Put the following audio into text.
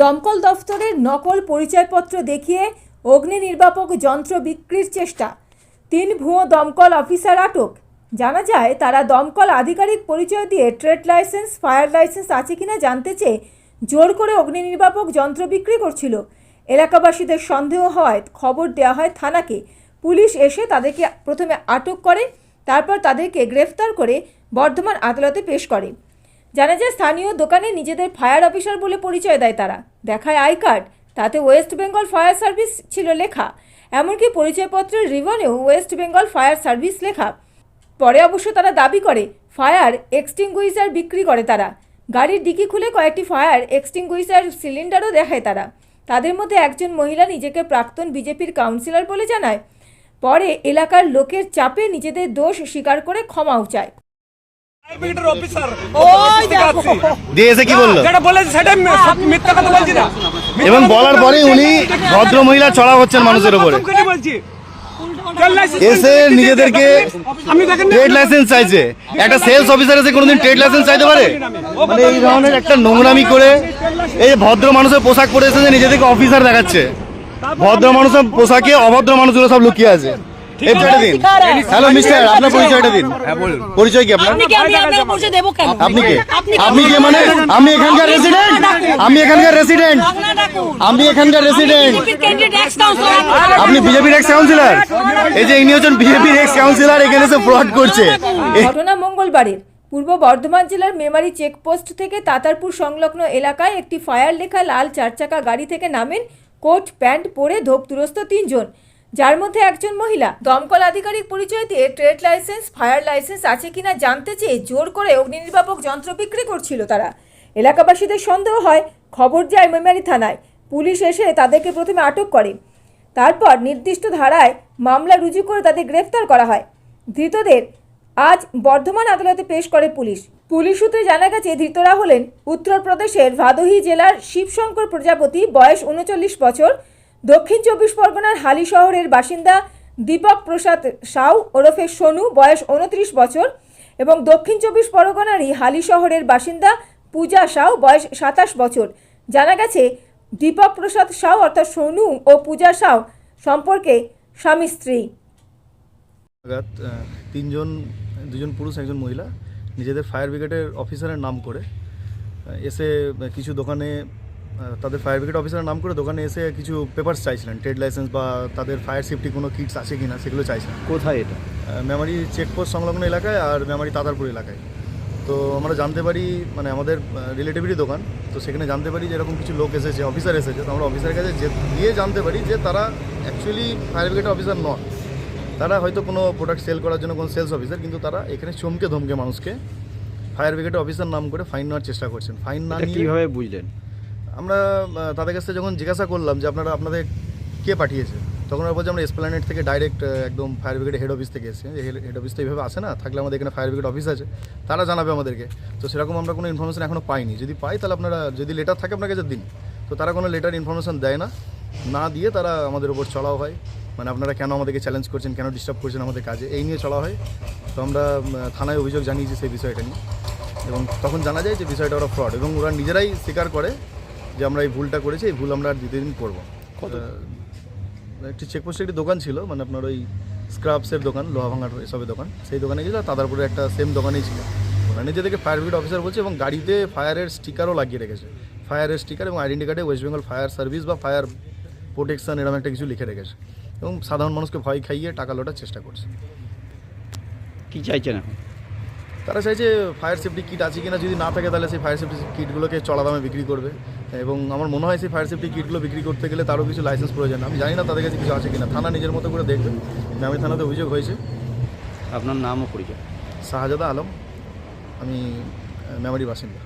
দমকল দফতরের নকল পরিচয়পত্র দেখিয়ে অগ্নি নির্বাপক যন্ত্র বিক্রির চেষ্টা। তিন ভুয়ো দমকল অফিসার আটক। জানা যায়, তারা দমকল আধিকারিক পরিচয় দিয়ে ট্রেড লাইসেন্স, ফায়ার লাইসেন্স আছে কিনা জানতে চেয়ে জোর করে অগ্নি নির্বাপক যন্ত্র বিক্রি করছিল। এলাকাবাসীদের সন্দেহ হয় খবর দেওয়া হয় থানাকে। পুলিশ এসে তাদেরকে প্রথমে আটক করে, তারপর তাদেরকে গ্রেফতার করে বর্ধমান আদালতে পেশ করে। জানা যায় স্থানীয় দোকানে নিজেদের ফায়ার অফিসার বলে পরিচয় দেয় তারা। দেখায় আই কার্ড, তাতে ওয়েস্ট বেঙ্গল ফায়ার সার্ভিস ছিল লেখা। এমনকি পরিচয়পত্রের রিবনেও ওয়েস্ট বেঙ্গল ফায়ার সার্ভিস লেখা। পরে অবশ্য তারা দাবি করে, ফায়ার এক্সটিংগুইজার বিক্রি করে তারা। গাড়ির ডিকি খুলে কয়েকটি ফায়ার এক্সটিংগুইজার সিলিন্ডারও দেখায় তারা। তাদের মধ্যে একজন মহিলা নিজেকে প্রাক্তন বিজেপির কাউন্সিলর বলে জানায়। পরে এলাকার লোকের চাপে নিজেদের দোষ স্বীকার করে ক্ষমাও চায়। ব্রিগেডের অফিসার ওই দেখো। দিয়ে কি বলল? যেটা বলেছে সেটা মিথ্যা কথা বলছি না। এবং বলার পরেই উনি ভদ্র মহিলা চড়া হচ্ছেন মানুষের উপরে। এসে নিজেদেরকে ট্রেড লাইসেন্স চাইছে। একটা সেলস অফিসার এসে কোনোদিন ট্রেড লাইসেন্স চাইতে পারে? মানে এই ধরনের একটা নোংরামি করে এই ভদ্র মানুষের পোশাক পরে এসেছে নিজেদেরকে অফিসার দেখাচ্ছে। ভদ্র মানুষের পোশাকে অভদ্র মানুষগুলো সব লুকিয়ে আছে। পরিচয়টা দিন। হ্যালো মিস্টার আপনার পরিচয়টা দিন। পরিচয় কি আপনার? আপনি কি? আমি আপনাকে পৌঁছে দেবো কেন? আপনি কে? আপনি আপনি কে মানে? আমি এখানকার রেসিডেন্ট আমি এখানকার রেসিডেন্ট আমি এখানকার রেসিডেন্ট বিজেপির ক্যান্ডিডেট এক্স কাউন্সিলর আপনি বিজেপির এক্স কাউন্সিলর এই যে ইনি হচ্ছেন বিজেপির এক্স কাউন্সিলর এখানে এসে ফ্রড করছে। ঘটনা মঙ্গলবারের। পূর্ব বর্ধমান জেলার মেমারি চেকপোস্ট থেকে তাতারপুর সংলগ্ন এলাকায় একটি ফায়ার লেখা লাল চারচাকা গাড়ি থেকে নামেন কোট প্যান্ট পরে ধোপতুরস্ত তিনজন। যার মধ্যে একজন মহিলা। দমকল আধিকারিক পরিচয় দিয়ে ট্রেড লাইসেন্স, ফায়ার লাইসেন্স আছে কিনা জানতে চেয়ে জোর করে অগ্নি নির্বাপক যন্ত্র বিক্রি করছিল তারা। এলাকাবাসীদের সন্দেহ হয়, খবর যায় মেমারি থানায়। পুলিশ এসে তাদেরকে প্রথমে আটক করে। তারপর নির্দিষ্ট ধারায় মামলা রুজু করে তাদের গ্রেফতার করা হয়। ধৃতদের আজ বর্ধমান আদালতে পেশ করে পুলিশ। পুলিশ সূত্রে জানা গেছে, ধৃতরা হলেন উত্তরপ্রদেশের ভাদোহি জেলার শিবশঙ্কর প্রজাপতি, বয়স উনচল্লিশ বছর। দক্ষিণ চব্বিশ পরগনার হালি শহরের বাসিন্দা দীপক প্রসাদ সাউ ওরফে সোনু, বয়স উনত্রিশ বছর, এবং দক্ষিণ চব্বিশ পরগনারই হালি শহরের বাসিন্দা পূজা সাউ, বয়স সাতাশ বছর। জানা গেছে, দীপক প্রসাদ সাউ অর্থাৎ সোনু ও পূজা সাউ সম্পর্কে স্বামী স্ত্রী। তিনজন, দুজন পুরুষ, একজন মহিলা। নিজেদের ফায়ার ব্রিগেডের অফিসারের নাম করে এসে কিছু দোকানে তাদের ফায়ার ব্রিগেড অফিসারের নাম করে দোকানে এসে কিছু পেপারস চাইছিলেন। ট্রেড লাইসেন্স বা তাদের ফায়ার সেফটি কোনো কিটস আছে কি না সেগুলো চাইছিলেন। কোথায় এটা? মেমারি চেকপোস্ট সংলগ্ন এলাকায় আর মেমারি তাতারপুর এলাকায়। তো আমরা জানতে পারি মানে আমাদের রিলেটিভেরই দোকান তো সেখানে জানতে পারি যে এরকম কিছু লোক এসেছে অফিসার এসেছে। তো আমরা অফিসারের কাছে যে গিয়ে জানতে পারি যে তারা অ্যাকচুয়ালি ফায়ার ব্রিগেড অফিসার নন। তারা হয়তো কোনো প্রোডাক্ট সেল করার জন্য কোনো সেলস অফিসার কিন্তু তারা এখানে চমকে ধমকে মানুষকে ফায়ার ব্রিগেড অফিসার নাম করে ফাইন নেওয়ার চেষ্টা করছেন। ফাইন না নিয়ে কীভাবে বুঝলেন? আমরা তাদের কাছে যখন জিজ্ঞাসা করলাম যে আপনারা আপনাদের কে পাঠিয়েছে, তখন ওরা বলছে আমরা এসপ্ল্যানেট থেকে ডাইরেক্ট একদম ফায়ার ব্রিগেড হেড অফিস থেকে এসেছি। হেড অফিস তো এইভাবে আসে না, থাকলে আমাদের এখানে ফায়ার ব্রিগেড অফিস আছে, তারা জানাবে আমাদেরকে। তো সেরকম আমরা কোনো ইনফরমেশন এখনও পাইনি। যদি পাই তাহলে আপনারা, যদি লেটার থাকে আপনার কাছে দিন। তো তারা কোনো লেটার ইনফরমেশন দেয় না না দিয়ে তারা আমাদের উপর চড়াও হয়। মানে আপনারা কেন আমাদেরকে চ্যালেঞ্জ করছেন, কেন ডিস্টার্ব করছেন আমাদের কাজে, এই নিয়ে চলা হয়। তো আমরা থানায় অভিযোগ জানিয়েছি সেই বিষয়টা নিয়ে। এবং তখন জানা যায় যে বিষয়টা ওরা ফ্রড এবং ওরা নিজেরাই স্বীকার করে যে আমরা এই ভুলটা করেছি এই ভুল আমরা আর দ্বিতীয় দিন করব কত? একটি চেকপোস্টে একটি দোকান ছিল মানে আপনার ওই স্ক্রাবসের দোকান লোহা ভাঙার এসবের দোকান। সেই দোকানে গেছিল তারপরে একটা সেম দোকানেই ছিল। ওরা নিজেদেরকে ফায়ার ব্রিগেড অফিসার বলছে এবং গাড়িতে ফায়ারের স্টিকারও লাগিয়ে রেখেছে। ফায়ারের স্টিকার এবং আইডেন্টি কার্ডে ওয়েস্ট বেঙ্গল ফায়ার সার্ভিস বা ফায়ার প্রোটেকশন এরকম একটা কিছু লিখে রেখেছে। এবং সাধারণ মানুষকে ভয় খাইয়ে টাকা লোটার চেষ্টা করছে। কি চাইছেন এখন তারা চাইছে ফায়ার সেফটি কিট আছে কিনা যদি না থাকে তাহলে সেই ফায়ার সেফটি কিটগুলোকে চড়া দামে বিক্রি করবে। এবং আমার মনে হয় সেই ফায়ার সেফটি কিটগুলো বিক্রি করতে গেলে তারও কিছু লাইসেন্স প্রয়োজন। আমি জানি না তাদের কাছে কিছু আছে কিনা। থানা নিজের মতো করে দেখবে। আমি থানাতে অভিযোগ হয়েছে। আপনার নাম ও পরিচয়? শাহজাদা আলম। আমি মেমারি বাসিন্দা।